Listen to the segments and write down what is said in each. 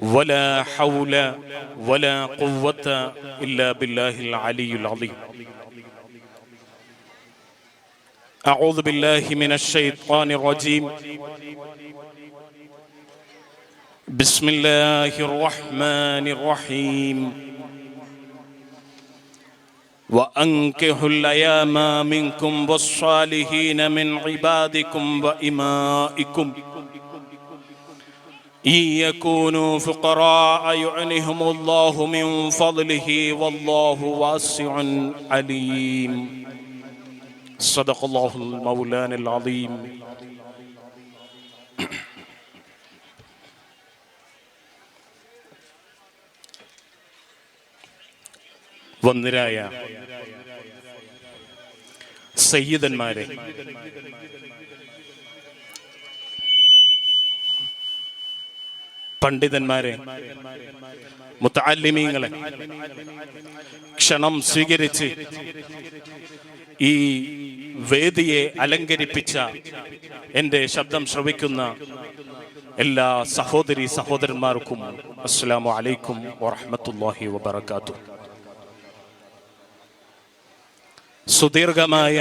ولا حول ولا قوة إلا بالله العلي العظيم. أعوذ بالله من الشيطان الرجيم. بسم الله الرحمن الرحيم. وأنكحوا الأيام منكم والصالحين من عبادكم وإمائكم. إن يكونوا فقراء يعنهم الله من فضله والله واسع عليم صدق الله المولان العظيم വന്നിരായ സയ്യിദന്മാരെ പണ്ഡിതന്മാരെ മുത്താലിമീങ്ങളെ ക്ഷണം സ്വീകരിച്ച് ഈ വേദിയെ അലങ്കരിപ്പിച്ച എന്റെ ശബ്ദം ശ്രവിക്കുന്ന എല്ലാ സഹോദരി സഹോദരന്മാർക്കും അസ്സലാമു അലൈക്കും വറഹമത്തല്ലാഹി വബർക്കാത്തു സുദീർഘമായ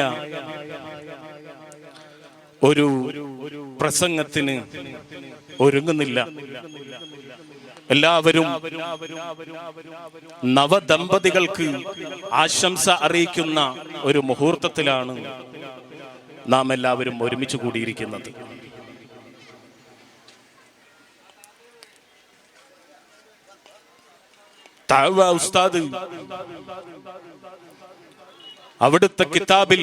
ഒരു പ്രസംഗത്തിന് ഒരുങ്ങുന്നില്ല. എല്ലാവരും നവദമ്പതികൾക്ക് ആശംസ അറിയിക്കുന്ന ഒരു മുഹൂർത്തത്തിലാണ് നാം എല്ലാവരും ഒരുമിച്ച് കൂടിയിരിക്കുന്നത്. ഉസ്താദ് അവിടുത്തെ കിതാബിൽ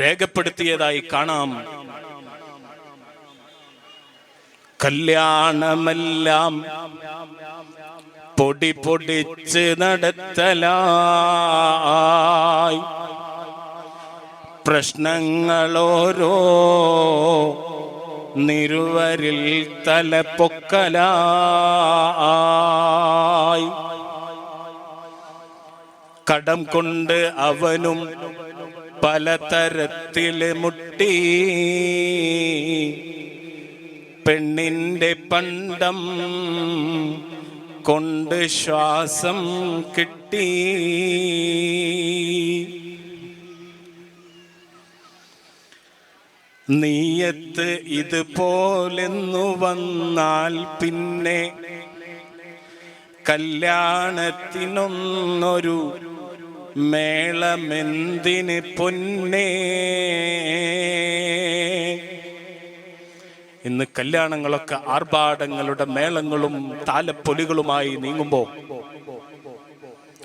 രേഖപ്പെടുത്തിയതായി കാണാം. കല്യാണമെല്ലാം പൊടി പൊടിച്ച് നടത്തലായി. പ്രശ്നങ്ങളോരോ നിരുവരിൽ തലപ്പൊക്കലായി കടം കൊണ്ട് അവനും പലതരത്തിൽ മുട്ടി. പെണ്ണിന്റെ പണ്ടം കൊണ്ട് ശ്വാസം കിട്ടി. നീയത്ത് ഇതുപോലെന്നു വന്നാൽ പിന്നെ കല്യാണത്തിനൊന്നൊരു മേളമെന്തിന് പൊന്നേ? ഇന്ന് കല്യാണങ്ങളൊക്കെ ആർഭാടങ്ങളുടെ മേളങ്ങളും താലപ്പൊലികളുമായി നീങ്ങുമ്പോ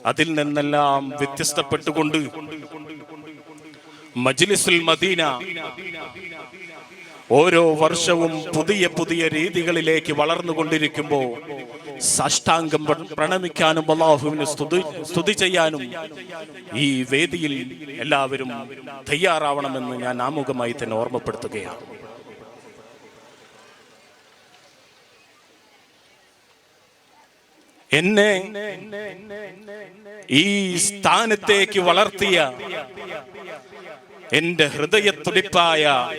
അതിൽ നിന്നെല്ലാം വ്യത്യസ്തപ്പെട്ടുകൊണ്ട് മജ്ലിസുൽ മദീന ഓരോ വർഷവും പുതിയ പുതിയ രീതികളിലേക്ക് വളർന്നുകൊണ്ടിരിക്കുമ്പോൾ സാഷ്ടാംഗം പ്രണമിക്കാനും അള്ളാഹുവിന് സ്തുതി സ്തുതി ചെയ്യാനും ഈ വേദിയിൽ എല്ലാവരും തയ്യാറാവണമെന്ന് ഞാൻ ആമുഖമായി തന്നെ ഓർമ്മപ്പെടുത്തുകയാണ്. എന്നെ ഈ സ്ഥാനത്തേക്ക് വളർത്തിയ എന്റെ ഹൃദയത്തുടിപ്പായ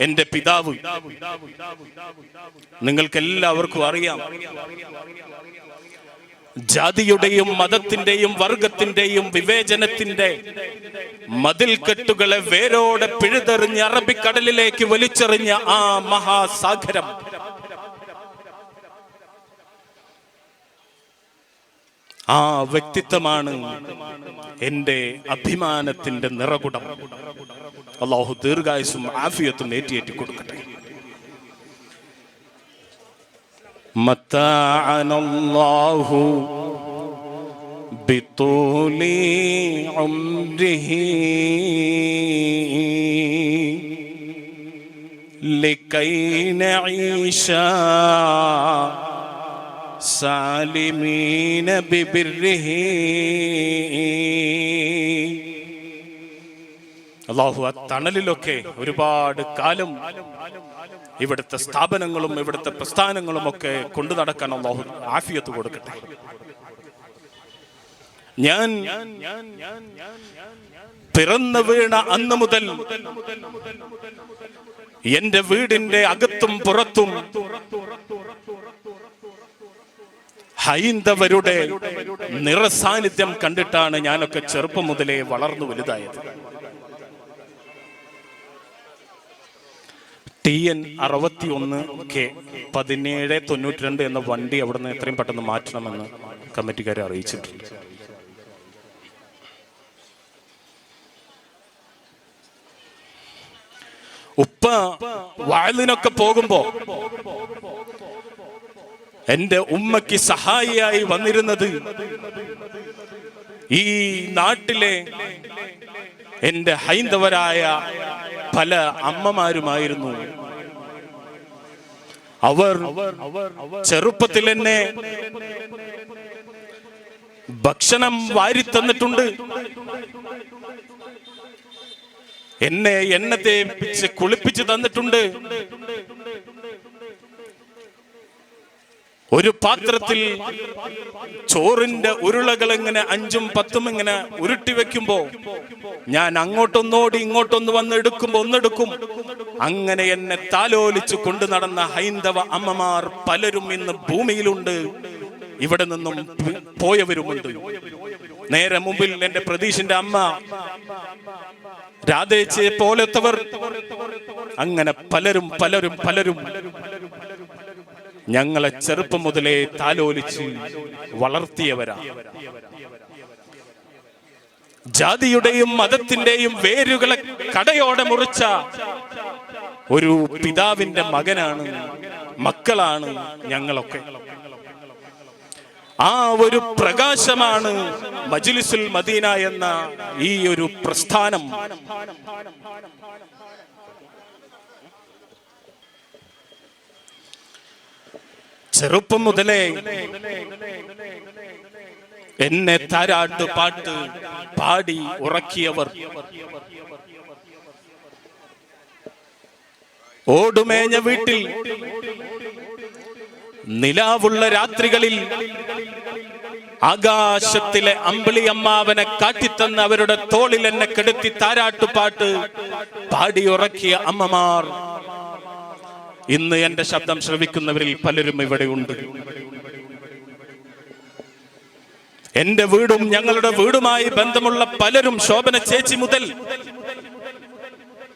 എന്റെ പിതാവ്. നിങ്ങൾക്ക് എല്ലാവർക്കും അറിയാം. ജാതിയുടെയും മതത്തിന്റെയും വർഗത്തിന്റെയും വിവേചനത്തിന്റെ മതിൽക്കെട്ടുകളെ വേരോടെ പിഴുതെറിഞ്ഞ് അറബിക്കടലിലേക്ക് വലിച്ചെറിഞ്ഞ ആ മഹാസാഗരം. ആ വ്യക്തിത്വമാണ് എന്റെ അഭിമാനത്തിന്റെ നിറകുടം അള്ളാഹു ദീർഘായുസും ആഫിയത്തും ഏറ്റിയേറ്റി കൊടുക്കട്ടെ متاعنا الله بطول عمره لكي نعيش سالمين ببره അള്ളാഹു ആ തണലിലൊക്കെ ഒരുപാട് കാലം ഇവിടുത്തെ സ്ഥാപനങ്ങളും ഇവിടുത്തെ പ്രസ്ഥാനങ്ങളും ഒക്കെ കൊണ്ടു നടക്കാൻ അള്ളാഹു ആഫിയത്ത് കൊടുക്കട്ടെ ഞാൻ പിറന്നു വീണ അന്ന് മുതൽ എന്റെ വീടിന്റെ അകത്തും പുറത്തും ഹൈന്ദവരുടെ നിറസാന്നിധ്യം കണ്ടിട്ടാണ് ഞാനൊക്കെ ചെറുപ്പം മുതലേ വളർന്നു വലുതായത്. ടി എൻ അറുപത്തി ഒന്ന് കെ പതിനേഴ് തൊണ്ണൂറ്റി രണ്ട് എന്ന വണ്ടി അവിടെ നിന്ന് എത്രയും പെട്ടെന്ന് മാറ്റണമെന്ന് കമ്മിറ്റിക്കാരെ അറിയിച്ചിട്ടുണ്ട്. ഉപ്പ വായലിനൊക്കെ പോകുമ്പോ എന്റെ ഉമ്മയ്ക്ക് സഹായിയായി വന്നിരുന്നത് ഈ നാട്ടിലെ എന്റെ ഹൈന്ദവരായ പല അമ്മമാരുമായിരുന്നു. അവർ ചെറുപ്പത്തിൽ എന്നെ ഭക്ഷണം വാരി തന്നിട്ടുണ്ട്. എന്നെ എണ്ണ തേപ്പിച്ച് കുളിപ്പിച്ച് തന്നിട്ടുണ്ട്. ഒരു പാത്രത്തിൽ ചോറിന്റെ ഉരുളകൾ ഇങ്ങനെ അഞ്ചും പത്തും ഇങ്ങനെ ഉരുട്ടി വെക്കുമ്പോ ഞാൻ അങ്ങോട്ടൊന്നോടി ഇങ്ങോട്ടൊന്ന് വന്ന് എടുക്കുമ്പോ ഒന്നെടുക്കും. അങ്ങനെ എന്നെ താലോലിച്ചു കൊണ്ടു നടന്ന ഹൈന്ദവ അമ്മമാർ പലരും ഇന്ന് ഭൂമിയിലുണ്ട്. ഇവിടെ നിന്നും പോയവരുമുണ്ട്. നേരെ മുമ്പിൽ എന്റെ പ്രതീഷിന്റെ അമ്മ രാധേച്ചയെ പോലത്തവർ. അങ്ങനെ പലരും പലരും പലരും ഞങ്ങളെ ചെറുപ്പം മുതലേ താലോലിച്ച് വളർത്തിയവരാ. ജാതിയുടെയും മതത്തിന്റെയും വേരുകളെ കടയോടെ മുറിച്ച ഒരു പിതാവിന്റെ മകനാണ് മക്കളാണ് ഞങ്ങളൊക്കെ. ആ ഒരു പ്രകാശമാണ് മജ്ലിസുൽ മദീന എന്ന ഈ ഒരു പ്രസ്ഥാനം. ചെറുപ്പം മുതലേ എന്നെ താരാട്ട് പാട്ട് പാടി ഉറക്കിയവർ. ഓടുമേഞ്ഞ വീട്ടിൽ നിലാവുള്ള രാത്രികളിൽ ആകാശത്തിലെ അമ്പിളി അമ്മാവനെ കാട്ടിത്തന്ന് അവരുടെ തോളിൽ എന്നെ കെടുത്തി താരാട്ടുപാട്ട് പാടിയുറക്കിയ അമ്മമാർ. ഇന്ന് എന്റെ ശബ്ദം ശ്രവിക്കുന്നവരിൽ പലരും ഇവിടെ ഉണ്ട് എന്റെ വീടും ഞങ്ങളുടെ വീടുമായി ബന്ധമുള്ള പലരും ശോഭന ചേച്ചി മുതൽ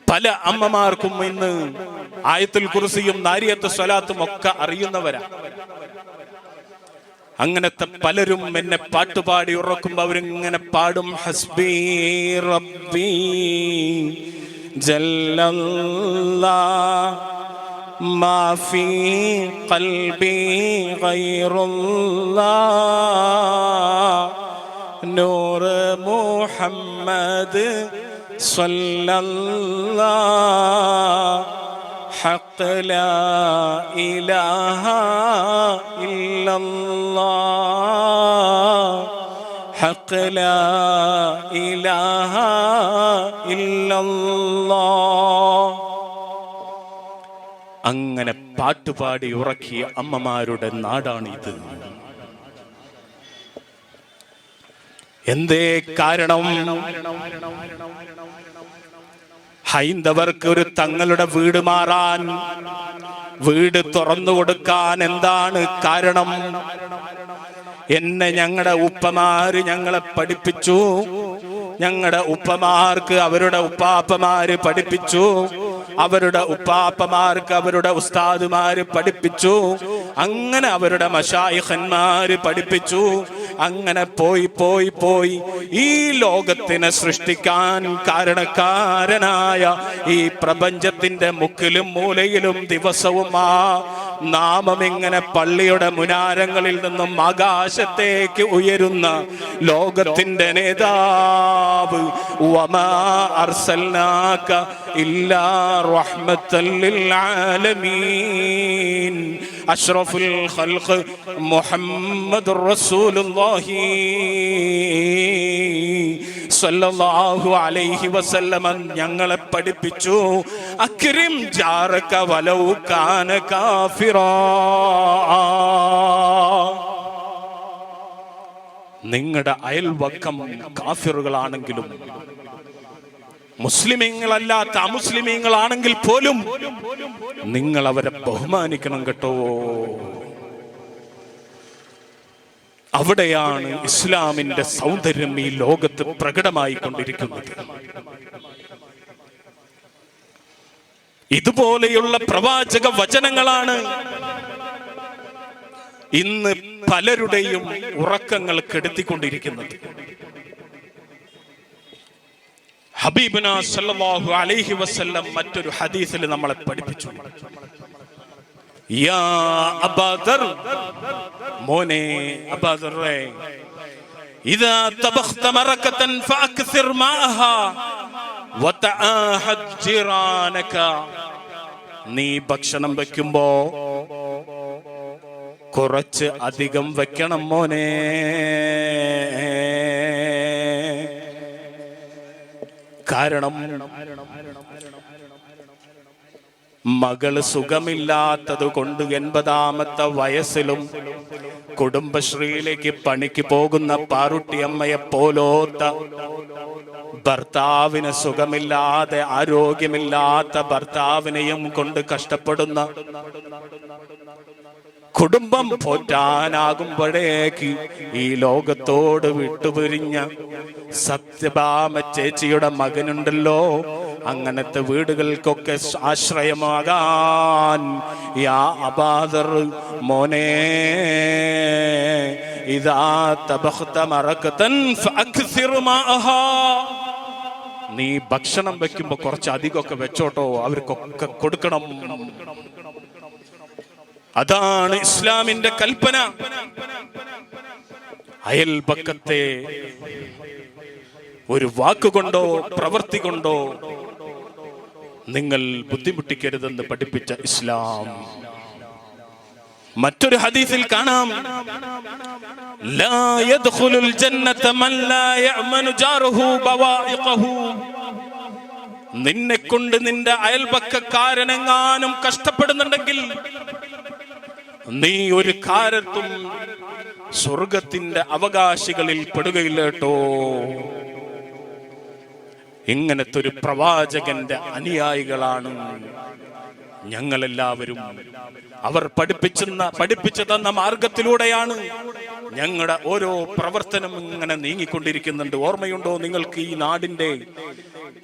പല അമ്മമാർക്കും ഇന്ന് ആയത്തിൽ കുറിസിയും നാരിയത്ത് സ്വലാത്തും ഒക്കെ അറിയുന്നവരാ. അങ്ങനത്തെ പലരും എന്നെ പാട്ടുപാടി ഉറക്കുമ്പോ അവരിങ്ങനെ പാടും ഹസ്ബി റബ്ബി ജല്ലല്ലാ ما في قلبي غير الله. نور محمد صلى الله. حق لا إله إلا الله. حق لا إله إلا الله. അങ്ങനെ പാട്ടുപാടി ഉറക്കിയ അമ്മമാരുടെ നാടാണിത് എന്തേ കാരണം? ഹൈന്ദവർക്ക് ഒരു തങ്ങളുടെ വീട് മാറാൻ വീട് തുറന്നു കൊടുക്കാൻ എന്താണ് കാരണം? എന്നെ ഞങ്ങളുടെ ഉപ്പമാര് ഞങ്ങളെ പഠിപ്പിച്ചു. ഞങ്ങളുടെ ഉപ്പമാർക്ക് അവരുടെ ഉപ്പാപ്പമാര് പഠിപ്പിച്ചു. അവരുടെ ഉപ്പാപ്പമാർക്ക് അവരുടെ ഉസ്താദുമാര് പഠിപ്പിച്ചു. അങ്ങനെ അവരുടെ മഷായിഖന്മാര് പഠിപ്പിച്ചു. അങ്ങനെ പോയി പോയി പോയി. ഈ ലോകത്തിനെ സൃഷ്ടിക്കാൻ കാരണക്കാരനായ ഈ പ്രപഞ്ചത്തിന്റെ മുക്കിലും മൂലയിലും ദിവസവും ആ നാമം ഇങ്ങനെ പള്ളിയുടെ മുനാരങ്ങളിൽ നിന്നും ആകാശത്തേക്ക് ഉയരുന്ന ലോകത്തിന്റെ നേതാവ്. വമാ റഹ്മത്തൽ ലിൽ ആലമീൻ അഷ്റഫുൽ ഖൽഖ് മുഹമ്മദുർ الله സല്ലല്ലാഹു അലൈഹി വസല്ലമ. ഞങ്ങളെ പഠിപ്പിച്ചു. അക്രിം ജാറക വലൗ കാന കാഫിറാ. നിങ്ങളുടെ അയൽവക്കം കാഫിറുകളാണെങ്കിലും മുസ്ലിമീങ്ങളല്ലാത്ത അമുസ്ലിമീങ്ങളാണെങ്കിൽ പോലും നിങ്ങൾ അവരെ ബഹുമാനിക്കണം കേട്ടോ. അവിടെയാണ് ഇസ്ലാമിന്റെ സൗന്ദര്യം ഈ ലോകത്ത് പ്രകടമായിക്കൊണ്ടിരിക്കുന്നത്. ഇതുപോലെയുള്ള പ്രവാചക വചനങ്ങളാണ് ഇന്ന് പലരുടെയും ഉറക്കങ്ങൾ കെടുത്തിക്കൊണ്ടിരിക്കുന്നത്. ഹബീബിന സല്ലല്ലാഹു അലൈഹി വസല്ലം മറ്റൊരു ഹദീസിൽ നമ്മളെ പഠിപ്പിച്ചു. യാ അബാദർ മോനെ അബദറേ ഇദാ തബഖ്ത മറകതൻ ഫഅക്സിർ മാഅഹാ വതആഹദ് ജിറാനക. നീ ഭക്ഷണം വെക്കുമ്പോ കുറച്ച് അധികം വെക്കണം മോനെ. കാരണം മകൾ സുഖമില്ലാത്തത് കൊണ്ട് എൺപതാമത്തെ വയസ്സിലും കുടുംബശ്രീയിലേക്ക് പണിക്ക് പോകുന്ന പാറുട്ടിയമ്മയെ പോലോത്ത ഭർത്താവിന് സുഖമില്ലാതെ ആരോഗ്യമില്ലാത്ത ഭർത്താവിനെയും കൊണ്ട് കഷ്ടപ്പെടുന്ന കുടുംബം പോറ്റാനാകുമ്പോഴേക്ക് ഈ ലോകത്തോട് വിട്ടുപിരിഞ്ഞ സത്യഭാമ ചേച്ചിയുടെ മകനുണ്ടല്ലോ. അങ്ങനത്തെ വീടുകൾക്കൊക്കെ ആശ്രയമാകാൻ യാ അബാദർ മോനെ. ഇതാ തബഖ്ത മറക്കത്തൻ നീ ഭക്ഷണം വെക്കുമ്പോ കുറച്ച് അധികമൊക്കെ വെച്ചോട്ടോ അവർക്കൊക്കെ കൊടുക്കണം. അതാണ് ഇസ്ലാമിന്റെ കൽപ്പന. അയൽപക്കത്തെ ഒരു വാക്കുകൊണ്ടോ പ്രവൃത്തി കൊണ്ടോ നിങ്ങൾ ബുദ്ധിമുട്ടിക്കരുതെന്ന് പഠിപ്പിച്ച ഇസ്ലാം. മറ്റൊരു ഹദീസിൽ കാണാം. ലാ യദ്ഖുലുൽ ജന്നത നിന്നെ കൊണ്ട് നിന്റെ അയൽപക്കക്കാരനെങ്ങാനും കഷ്ടപ്പെടുന്നുണ്ടെങ്കിൽ നീ ഒരു കാലത്തും സ്വർഗത്തിന്റെ അവകാശികളിൽ പെടുകയില്ല കേട്ടോ. ഇങ്ങനത്തെ ഒരു പ്രവാചകന്റെ അനുയായികളാണ് ഞങ്ങളെല്ലാവരും. അവർ പഠിപ്പിച്ചെന്ന പഠിപ്പിച്ചു തന്ന മാർഗത്തിലൂടെയാണ് ഞങ്ങളുടെ ഓരോ പ്രവർത്തനം ഇങ്ങനെ നീങ്ങിക്കൊണ്ടിരിക്കുന്നുണ്ട്. ഓർമ്മയുണ്ടോ നിങ്ങൾക്ക് ഈ നാടിന്റെ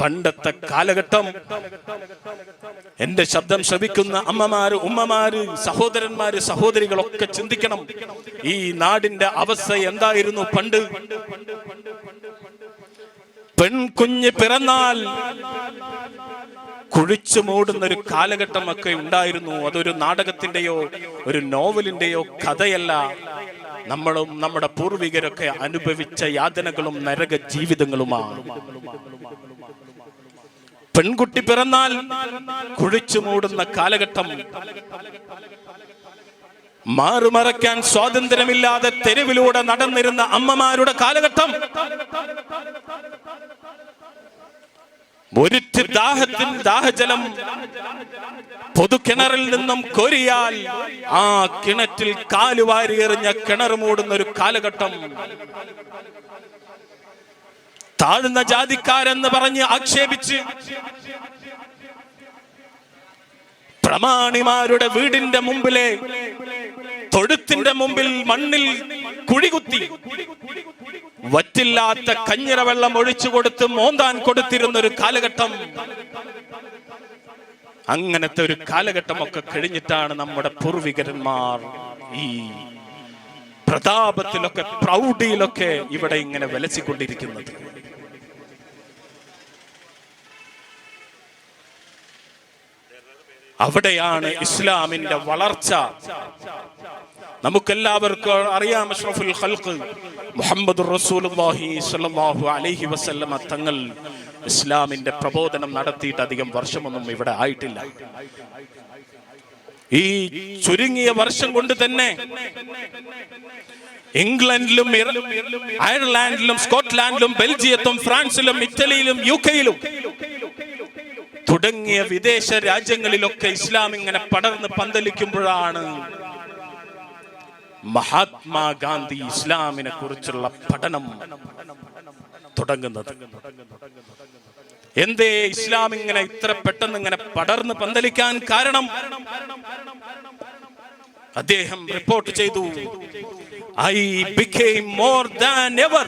പണ്ടത്തെ കാലഘട്ടം? എന്റെ ശബ്ദം ശ്രവിക്കുന്ന അമ്മമാര് ഉമ്മമാര് സഹോദരന്മാര് സഹോദരികളൊക്കെ ചിന്തിക്കണം. ഈ നാടിന്റെ അവസ്ഥ എന്തായിരുന്നു പണ്ട്? പെൺകുഞ്ഞ് പിറന്നാൽ കുഴിച്ചു മൂടുന്ന ഒരു കാലഘട്ടമൊക്കെ ഉണ്ടായിരുന്നു. അതൊരു നാടകത്തിന്റെയോ ഒരു നോവലിന്റെയോ കഥയല്ല. നമ്മളും നമ്മുടെ പൂർവികരൊക്കെ അനുഭവിച്ച യാതനകളും നരക ജീവിതങ്ങളുമാണ്. പെൺകുട്ടി പിറന്നാൽ കുഴിച്ചു മൂടുന്ന കാലഘട്ടം മാറുമറയ്ക്കാൻ സ്വാതന്ത്ര്യമില്ലാതെ തെരുവിലൂടെ നടന്നിരുന്ന അമ്മമാരുടെ കാലഘട്ടം. ഒരു ദാഹത്തിൻ ദാഹജലം പൊതുകിണറിൽ നിന്നും കൊരിയാൽ ആ കിണറ്റിൽ കാലുവാരി എറിഞ്ഞ കിണർ മൂടുന്ന ഒരു കാലഘട്ടം. താഴ്ന്ന ജാതിക്കാരെന്ന് പറഞ്ഞ് ആക്ഷേപിച്ച് പ്രമാണിമാരുടെ വീടിന്റെ മുമ്പിലെ തൊഴുത്തിന്റെ മുമ്പിൽ മണ്ണിൽ കുഴികുത്തി വറ്റില്ലാത്ത കഞ്ഞിറ വെള്ളം ഒഴിച്ചു കൊടുത്ത് മോന്താൻ കൊടുത്തിരുന്ന ഒരു കാലഘട്ടം. അങ്ങനത്തെ ഒരു കാലഘട്ടമൊക്കെ കഴിഞ്ഞിട്ടാണ് നമ്മുടെ പൂർവികരന്മാർ ഈ പ്രതാപത്തിലൊക്കെ പ്രൗഢിയിലൊക്കെ ഇവിടെ ഇങ്ങനെ വിലസിക്കൊണ്ടിരിക്കുന്നത്. അവിടെയാണ് ഇസ്ലാമിന്റെ വളർച്ച. നമുക്കെല്ലാവർക്കും അറിയാം അഷ്റഫുൽ ഖൽഖ് മുഹമ്മദ് റസൂലുള്ളാഹി സ്വല്ലല്ലാഹു അലൈഹി വസല്ലമ തങ്ങൾ ഇസ്ലാമിന്റെ പ്രബോധനം നടത്തിയിട്ട് അധികം വർഷമൊന്നും ഇവിടെ ആയിട്ടില്ല. ഈ ചുരുങ്ങിയ വർഷം കൊണ്ട് തന്നെ ഇംഗ്ലണ്ടിലും അയർലാൻഡിലും സ്കോട്ട്ലാൻഡിലും ബെൽജിയത്തും ഫ്രാൻസിലും ഇറ്റലിയിലും യു കെയിലും തുടങ്ങിയ വിദേശ രാജ്യങ്ങളിലൊക്കെ ഇസ്ലാം ഇങ്ങനെ പടർന്ന് പന്തലിക്കുമ്പോഴാണ് മഹാത്മാഗാന്ധി ഇസ്ലാമിനെ കുറിച്ചുള്ള പഠനം തുടങ്ങുന്നത്. എന്തേ ഇസ്ലാം ഇങ്ങനെ ഇത്ര പെട്ടെന്ന് ഇങ്ങനെ പടർന്ന് പന്തലിക്കാൻ കാരണം? അദ്ദേഹം റിപ്പോർട്ട് ചെയ്തു. I became more than ever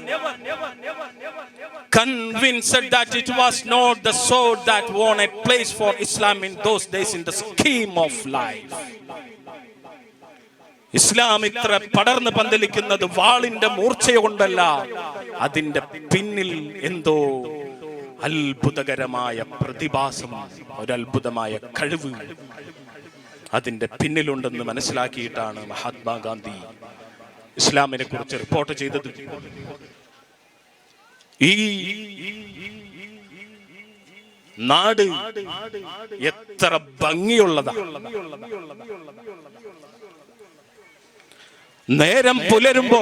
convinced that it was not the sword that won a place for Islam in those days in the scheme of life. ഇസ്ലാം ഇത്ര പടർന്ന് പന്തലിക്കുന്നത് വാളിന്റെ മൂർച്ച കൊണ്ടല്ല അതിന്റെ പിന്നിൽ എന്തോ അത്ഭുതകരമായ പ്രതിഭാസം ഒരു അത്ഭുതമായ കഴിവ് അതിന്റെ പിന്നിലുണ്ടെന്ന് മനസ്സിലാക്കിയിട്ടാണ് മഹാത്മാഗാന്ധി ഇസ്ലാമിനെ കുറിച്ച് റിപ്പോർട്ട് ചെയ്തത്. ഈ നാട് എത്ര ഭംഗിയുള്ളതാ നേരം പുലരുമ്പോ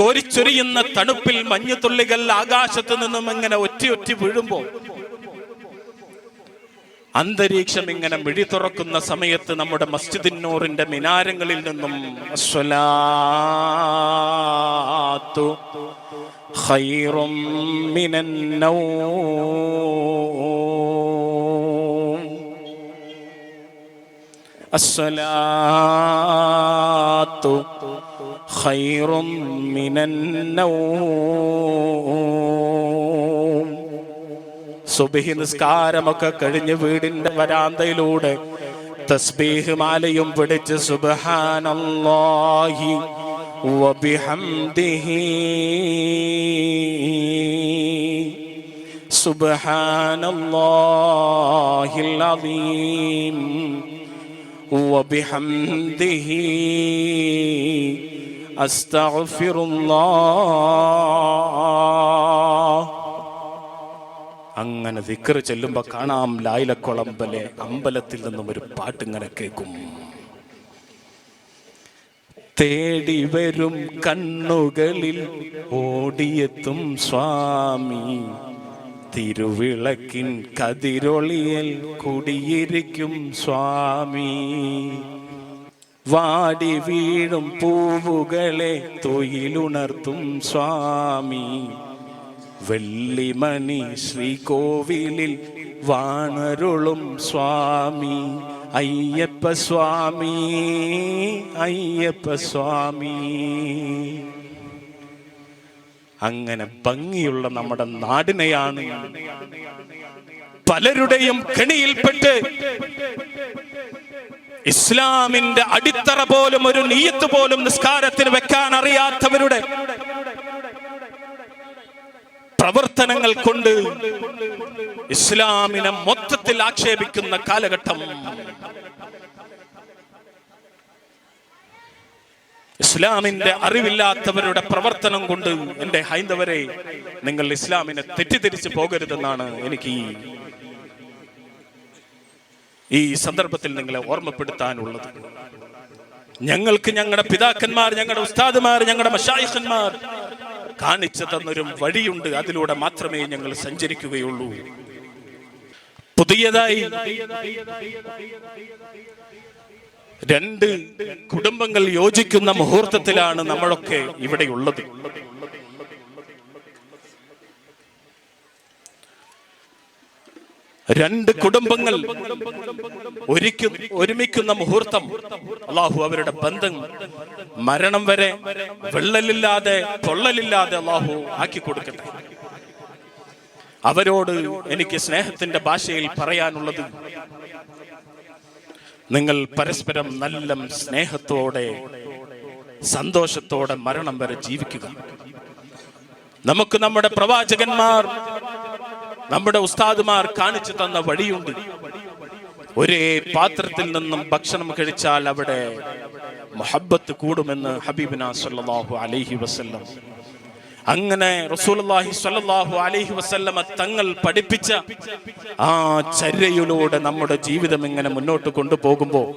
കോരിച്ചൊരിയുന്ന തണുപ്പിൽ മഞ്ഞുതുള്ളികൾ ആകാശത്ത് നിന്നും ഇങ്ങനെ ഒറ്റയൊറ്റി ഒറ്റി വീഴുമ്പോ അന്തരീക്ഷം ഇങ്ങനെ മിഴി തുറക്കുന്ന സമയത്ത് നമ്മുടെ മസ്ജിദിന്നൂറിന്റെ മിനാരങ്ങളിൽ നിന്നും അസ്വലാത്തു ഖൈറും മിനൻ സുബഹി നിസ്കാരമൊക്കെ കഴിഞ്ഞ് വീടിന്റെ വരാന്തയിലൂടെ തസ്ബീഹ് മാലയും പിടിച്ച് സുബ്ഹാനല്ലാഹി വബിഹംദിഹി സുബ്ഹാനല്ലാഹിൽ അദീം وبحمده أستغفر الله അങ്ങനെ ദിക്കറ് ചെല്ലുമ്പോ കാണാം ലായിലക്കുളമ്പലെ അമ്പലത്തിൽ നിന്നും ഒരു പാട്ട് ഇങ്ങനെ കേൾക്കും. തേടി വരും കണ്ണുകളിൽ ഓടിയെത്തും സ്വാമി. തിരുവിളക്കിൻ കതിരൊളിയൽ കുടിയിരിക്കും സ്വാമി. വാടി വീഴും പൂവുകളെ തൊയിലുണർത്തും സ്വാമി. വെള്ളിമണി ശ്രീകോവിലിൽ വാണരുളും സ്വാമി. അയ്യപ്പ സ്വാമി അയ്യപ്പ സ്വാമി. അങ്ങനെ ഭംഗിയുള്ള നമ്മുടെ നാടിനെയാണ് പലരുടെയും കെണിയിൽപ്പെട്ട് ഇസ്ലാമിന്റെ അടിത്തറ പോലും ഒരു നീയത്ത് പോലും നിസ്കാരത്തിന് വെക്കാൻ അറിയാത്തവരുടെ പ്രവർത്തനങ്ങൾ കൊണ്ട് ഇസ്ലാമിനെ മൊത്തത്തിൽ ആക്ഷേപിക്കുന്ന കാലഘട്ടം. ഇസ്ലാമിന്റെ അറിവില്ലാത്തവരുടെ പ്രവർത്തനം കൊണ്ട് എന്റെ ഹൈന്ദവരെ നിങ്ങൾ ഇസ്ലാമിനെ തെറ്റിദ്ധരിച്ചു പോകരുതെന്നാണ് എനിക്ക് ഈ ഈ സന്ദർഭത്തിൽ നിങ്ങളെ ഓർമ്മപ്പെടുത്താനുള്ളത്. ഞങ്ങൾക്ക് ഞങ്ങളുടെ പിതാക്കന്മാർ ഞങ്ങളുടെ ഉസ്താദുമാർ ഞങ്ങളുടെ മഷായിഖന്മാർ കാണിച്ചു തന്നൊരു വഴിയുണ്ട്. അതിലൂടെ മാത്രമേ ഞങ്ങൾ സഞ്ചരിക്കുകയുള്ളൂ. പുതിയതായി രണ്ട് കുടുംബങ്ങൾ യോജിക്കുന്ന മുഹൂർത്തത്തിലാണ് നമ്മളൊക്കെ ഇവിടെ രണ്ട് കുടുംബങ്ങൾ ഒരിക്കും ഒരുമിക്കുന്ന മുഹൂർത്തം. അള്ളാഹു അവരുടെ ബന്ധം മരണം വരെ വെള്ളലില്ലാതെ പൊള്ളലില്ലാതെ അള്ളാഹു ആക്കി കൊടുക്കട്ടെ. അവരോട് എനിക്ക് സ്നേഹത്തിന്റെ ഭാഷയിൽ പറയാനുള്ളത് നിങ്ങൾ പരസ്പരം നല്ല സ്നേഹത്തോടെ സന്തോഷത്തോടെ മരണം വരെ ജീവിക്കുക. നമുക്ക് നമ്മുടെ പ്രവാചകന്മാർ നമ്മുടെ ഉസ്താദുമാർ കാണിച്ചു തന്ന വഴിയുണ്ട്. ഒരേ പാത്രത്തിൽ നിന്നും ഭക്ഷണം കഴിച്ചാൽ അവിടെ മുഹബത്ത് കൂടുമെന്ന് ഹബീബിന സല്ലല്ലാഹു അലൈഹി വസല്ലം. അങ്ങനെ അലൈഹി വസല്ലമ തങ്ങൾ പഠിപ്പിച്ച ആ ചര്യയിലൂടെ നമ്മുടെ ജീവിതം ഇങ്ങനെ മുന്നോട്ട് കൊണ്ടുപോകുമ്പോൾ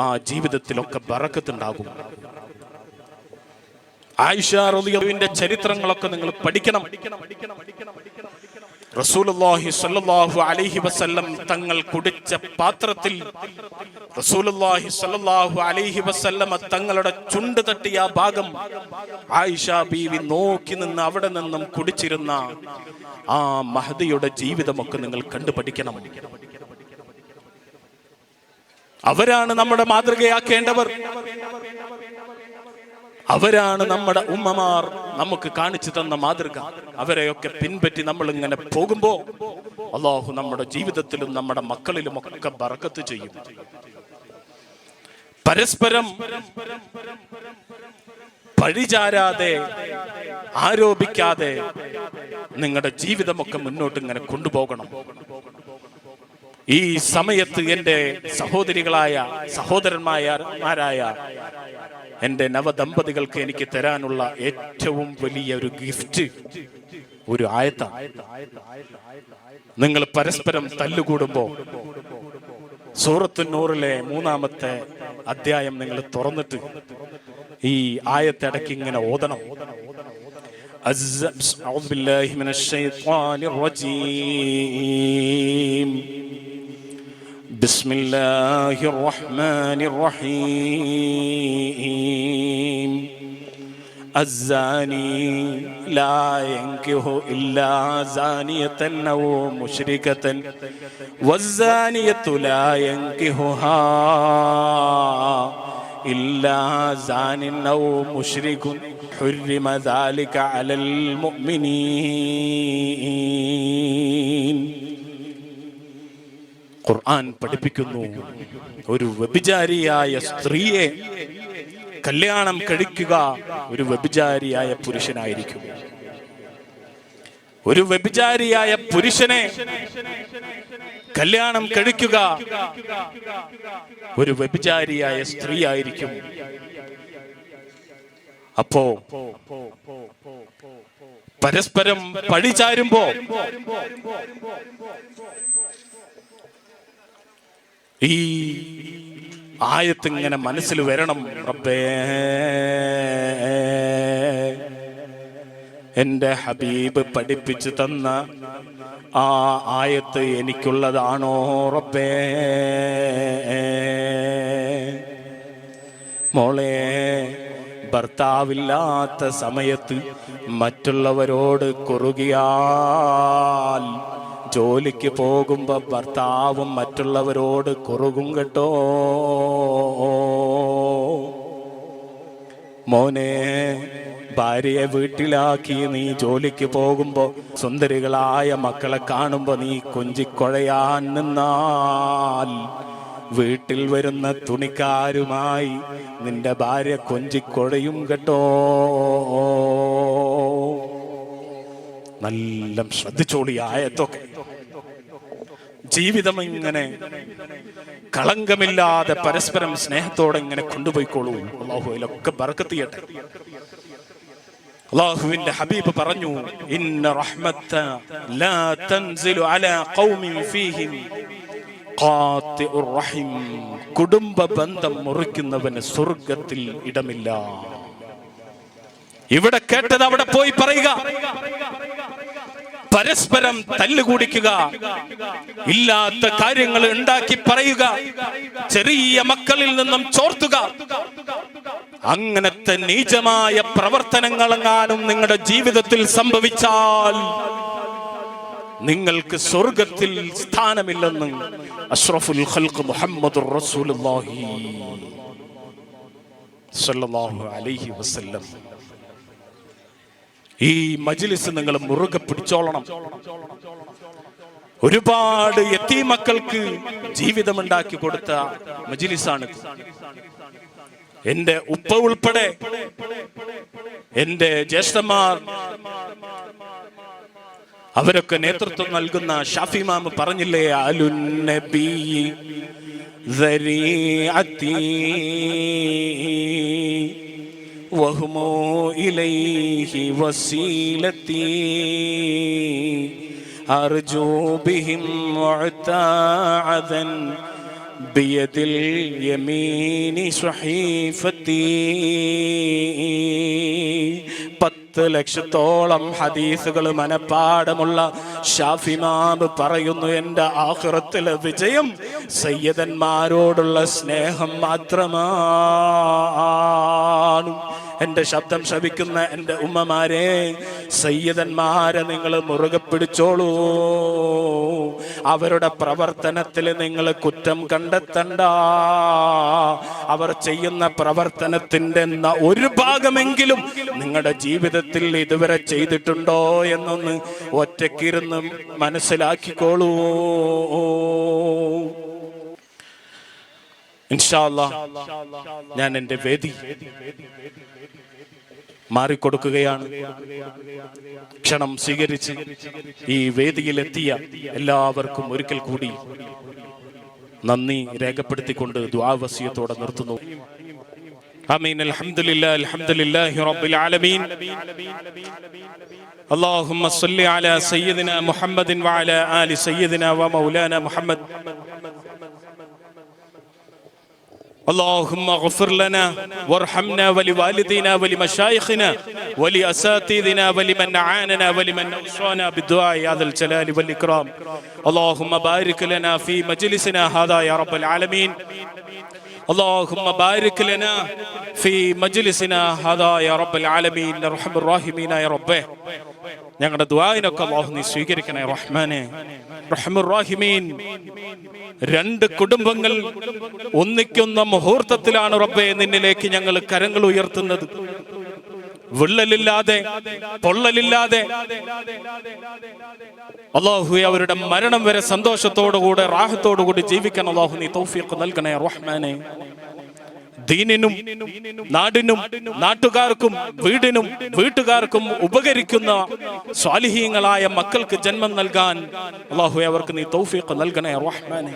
ആ ജീവിതത്തിലൊക്കെ ബറക്കത്തുണ്ടാകും. ആയിഷ റളിയല്ലാഹുവിന്റെ ചരിത്രങ്ങളൊക്കെ നിങ്ങൾ പഠിക്കണം. റസൂലുള്ളാഹി സ്വല്ലല്ലാഹു അലൈഹി വസല്ലം തങ്ങൾ കുടിച്ച പാത്രത്തിൽ റസൂലുള്ളാഹി സ്വല്ലല്ലാഹു അലൈഹി വസല്ലമ തങ്ങളുടെ ചുണ്ട് തട്ടിയ ഭാഗം ആയിഷ ബീവി നോക്കി നിന്ന് അവിടെ നിന്നും കുടിച്ചിരുന്ന ആ മഹദിയുടെ ജീവിതമൊക്കെ നിങ്ങൾ കണ്ടു പഠിക്കണം അവരാണ് നമ്മുടെ മാതൃകയാക്കേണ്ടവർ. അവരാണ് നമ്മുടെ ഉമ്മമാർ നമുക്ക് കാണിച്ചു തന്ന മാതൃക. അവരെയൊക്കെ പിൻപറ്റി നമ്മൾ ഇങ്ങനെ പോകുമ്പോ അള്ളാഹു നമ്മുടെ ജീവിതത്തിലും നമ്മുടെ മക്കളിലും ഒക്കെ ബറക്കത്ത് ചെയ്യും. പരസ്പരം പഴിചാരാതെ ആരോപിക്കാതെ നിങ്ങളുടെ ജീവിതമൊക്കെ മുന്നോട്ട് ഇങ്ങനെ കൊണ്ടുപോകണം. ഈ സമയത്ത് എന്റെ സഹോദരികളായ സഹോദരന്മാരായ എന്റെ നവദമ്പതികൾക്ക് എനിക്ക് തരാനുള്ള ഏറ്റവും വലിയ ഒരു ഗിഫ്റ്റ് ഒരു ആയത്ത. നിങ്ങൾ പരസ്പരം തല്ലുകൂടുമ്പോ സൂറത്തുന്നൂറിലെ മൂന്നാമത്തെ അധ്യായം നിങ്ങൾ തുറന്നിട്ട് ഈ ആയത്തിടയ്ക്ക് ഇങ്ങനെ ഓതണം. أعوذ അഊദു ബില്ലാഹി الشيطان الرجيم بسم الله الرحمن الرحيم. الزاني لا ينكه إلا زانية أو مشركة. والزانية لا ينكهها إلا زان أو مشرك. حرم ذلك على المؤمنين. ഖുർആൻ പഠിപ്പിക്കുന്നു. ഒരു വ്യഭിചാരിയായ സ്ത്രീയെ കല്യാണം കഴിക്കുക ഒരു വ്യഭിചാരിയായ പുരുഷനായിരിക്കും. ഒരു വ്യഭിചാരിയായ പുരുഷനെ കല്യാണം കഴിക്കുക ഒരു വ്യഭിചാരിയായ സ്ത്രീ ആയിരിക്കും അപ്പോ പരസ്പരം പഴിചാരുമ്പോ ഈ ആയത്ത് ഇങ്ങനെ മനസ്സിൽ വരണം റബ്ബേ. എന്റെ ഹബീബ് പഠിപ്പിച്ചു തന്ന ആ ആയത്ത് എനിക്കുള്ളതാണോ റബ്ബേ? മോളെ ഭർത്താവില്ലാത്ത സമയത്ത് മറ്റുള്ളവരോട് കുറുകിയാൽ ജോലിക്ക് പോകുമ്പോ ഭർത്താവും മറ്റുള്ളവരോട് കുറുകും കേട്ടോ. മോനെ ഭാര്യയെ വീട്ടിലാക്കി നീ ജോലിക്ക് പോകുമ്പോ സുന്ദരികളായ മക്കളെ കാണുമ്പോ നീ കൊഞ്ചിക്കൊഴയാൻ നിന്നാൽ. വീട്ടിൽ വരുന്ന തുണിക്കാരുമായി നിന്റെ ഭാര്യ കൊഞ്ചിക്കൊഴയും കേട്ടോ. നല്ല ശ്രദ്ധിച്ചോളി ആയത്തൊക്കെ ജീവിതം ഇങ്ങനെ കളങ്കമില്ലാതെ പരസ്പരം സ്നേഹത്തോടെ ഇങ്ങനെ കൊണ്ടുപോയിക്കോളൂ. അള്ളാഹു അതിലൊക്കെ ബർക്കത്ത് ചെയ്യട്ടെ അള്ളാഹുവിന്റെ ഹബീബ് പറഞ്ഞു ഇന്ന ലാ അലാ ഫീഹിം റഹിം. കുടുംബ ബന്ധം മുറിക്കുന്നവന് സ്വർഗത്തിൽ ഇടമില്ല. ഇവിടെ കേട്ടത് അവിടെ പോയി പറയുക. പരസ്പരം തല്ലുകൂടിക്കുക. ഇല്ലാത്ത കാര്യങ്ങൾ ഉണ്ടാക്കി പറയുക. ചെറിയ മക്കളിൽ നിന്നും ചോർത്തുക. അങ്ങനത്തെ നീചമായ പ്രവർത്തനങ്ങളെങ്ങാനും നിങ്ങളുടെ ജീവിതത്തിൽ സംഭവിച്ചാൽ നിങ്ങൾക്ക് സ്വർഗത്തിൽ സ്ഥാനമില്ലെന്ന് അഷ്റഫുൽ ഖൽഖ് മുഹമ്മദ് റസൂലുള്ളാഹി സ്വല്ലല്ലാഹു അലൈഹി വസല്ലം ഈ മജ്ലിസ് നിങ്ങൾ മുറുകെ പിടിച്ചോളണം ഒരുപാട് എത്തി മക്കൾക്ക് ജീവിതമുണ്ടാക്കി കൊടുത്ത മജ്ലിസാണ് എന്റെ ഉപ്പ ഉൾപ്പെടെ എന്റെ ജ്യേഷ്ഠന്മാർ അവരൊക്കെ നേതൃത്വം നൽകുന്ന ഷാഫി മാമ് പറഞ്ഞില്ലേ അലുൻ നബി ذريعتي وهم إليه وسيلتي أرجو بهم معتاعذا بيد اليمين صحيفتي പത്ത് ലക്ഷത്തോളം ഹദീസുകൾ മനപ്പാടമുള്ള ഷാഫിമാബ് പറയുന്നു എൻ്റെ ആഹ്റത്തിലെ വിജയം സയ്യദന്മാരോടുള്ള സ്നേഹം മാത്രമാണ് എന്റെ ശബ്ദം ശവിക്കുന്ന എന്റെ ഉമ്മമാരെ സയ്യിദന്മാരെ നിങ്ങൾ മുറുകെ പിടിച്ചോളൂ. അവരുടെ പ്രവർത്തനത്തിൽ നിങ്ങൾ കുറ്റം കണ്ടെത്തണ്ട. അവർ ചെയ്യുന്ന പ്രവർത്തനത്തിന്റെ ഒരു ഭാഗമെങ്കിലും നിങ്ങളുടെ ജീവിതത്തിൽ ഇതുവരെ ചെയ്തിട്ടുണ്ടോ എന്നൊന്ന് ഒറ്റക്കിരുന്ന് മനസ്സിലാക്കിക്കോളൂ. ഇൻഷാ അല്ലാ ഞാൻ എന്റെ വേദി മാറിക്കൊടുക്കുകയാണ് ക്ഷണം സ്വീകരിച്ച് ഈ വേദിയിലെത്തിയ എല്ലാവർക്കും ഒരിക്കൽ കൂടി നന്ദി രേഖപ്പെടുത്തിക്കൊണ്ട് ദ്വാവസ്യത്തോടെ നിർത്തുന്നു آمين الحمد لله الحمد لله رب العالمين اللهم صل على سيدنا محمد وعلى آل سيدنا ومولانا محمد اللهم اغفر لنا وارحمنا ولوالدينا ولمشايخنا ولأساتذنا ولمن أعاننا ولمن أوصانا بالدعاء يا ذا الجلال والإكرام. اللهم بارك لنا في مجلسنا هذا يا رب العالمين. اللهم بارك لنا في مجلسنا هذا يا رب العالمين ارحم الراحمين يا ربه ഞങ്ങളുടെ ദ്വായനൊക്കെ അള്ളാഹു നീ സ്വീകരിക്കണേ റഹ്മാനെ റഹ്മുറാഹിമീൻ രണ്ട് കുടുംബങ്ങൾ ഒന്നിക്കുന്ന മുഹൂർത്തത്തിലാണ് റബ്ബെ നിന്നിലേക്ക് ഞങ്ങൾ കരങ്ങൾ ഉയർത്തുന്നത് വിള്ളലില്ലാതെ പൊള്ളലില്ലാതെ. അള്ളാഹു അവരുടെ മരണം വരെ സന്തോഷത്തോടുകൂടെ റാഹത്തോടുകൂടി ജീവിക്കാൻ അള്ളാഹു നീ തൗഫീഖ് നൽകണേ റഹ്മാനെ. ദീനിനും നാടിനും നാട്ടുകാർക്കും വീടിനും വീട്ടുകാർക്കും ഉപകരിക്കുന്ന സ്വാലിഹീങ്ങളായ മക്കൾക്ക് ജന്മം നൽകാൻ അള്ളാഹു അവർക്ക് നീ തൗഫീഖ് നൽകണേ റഹ്മാനെ.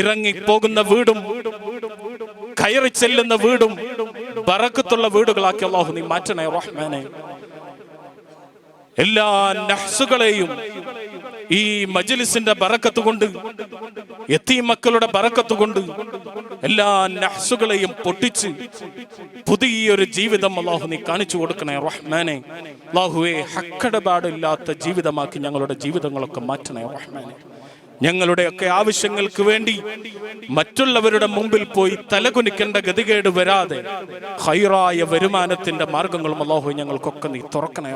ഇറങ്ങി പോകുന്ന വീടും കയറി ചെല്ലുന്ന വീടും ബറക്കത്തുള്ള വീടുകളാക്കി അള്ളാഹു നീ മാറ്റണേ റഹ്മാനെ. എല്ലാ നഹ്സുകളെയും ഈ മജ്ലിസിന്റെ ബറക്കത്ത് കൊണ്ട് എത്തി മക്കളുടെ ബറക്കത്ത് കൊണ്ട് എല്ലാ നഹ്സുകളെയും പൊട്ടിച്ച് പുതിയൊരു ജീവിതം അള്ളാഹു നീ കാണിച്ചു കൊടുക്കണേ റഹ്മാനെ. അള്ളാഹുവെ ഹക്കടപാടില്ലാത്ത ജീവിതമാക്കി ഞങ്ങളുടെ ജീവിതങ്ങളൊക്കെ മാറ്റണേ റഹ്മാനെ. ഞങ്ങളുടെയൊക്കെ ആവശ്യങ്ങൾക്ക് വേണ്ടി മറ്റുള്ളവരുടെ മുമ്പിൽ പോയി തലകുനിക്കേണ്ട ഗതികേട് വരാതെ ഹൈറായ വരുമാനത്തിന്റെ മാർഗങ്ങളും അള്ളാഹു ഞങ്ങൾക്കൊക്കെ നീ തുറക്കണേ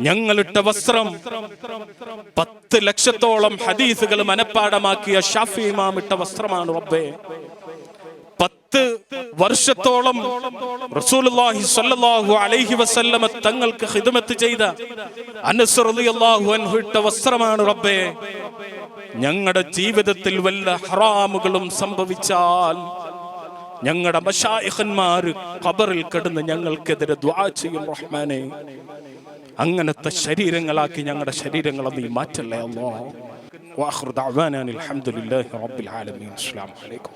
ഞങ്ങളിട്ട വസ്ത്രം പത്ത് ലക്ഷത്തോളം ഹദീസുകൾ മനപ്പാടമാക്കിയ ഷാഫി ഇമാം ഇട്ട വസ്ത്രമാണ് റബ്ബേ. വർഷത്തോളം റസൂലുള്ളാഹി സ്വല്ലല്ലാഹു അലൈഹി വസല്ലമ തങ്ങൾക്ക് ഖിദ്മത്ത് ചെയ്ത അനസ് റളിയല്ലാഹു അൻഹു ഇട്ട വസ്ത്രമാണ് റബ്ബേ. ഞങ്ങളുടെ ജീവിതത്തിൽ വല്ല ഹറാമുകളും സംഭവിച്ചാൽ ഞങ്ങളുടെ മഷായിഖന്മാർ ഖബറിൽ കിടന്ന് ഞങ്ങൾക്കെതിരെ ദ്വാ ചെയ്യും റഹ്മാനെ. അങ്ങനത്തെ ശരീരങ്ങളാക്കി ഞങ്ങളുടെ ശരീരങ്ങളെ നീ മാറ്റല്ലേ അല്ലോ ദഅവാനാ അൽഹംദുലില്ലാഹി റബ്ബിൽ ആലമീൻ. അസ്സലാമു അലൈക്കും.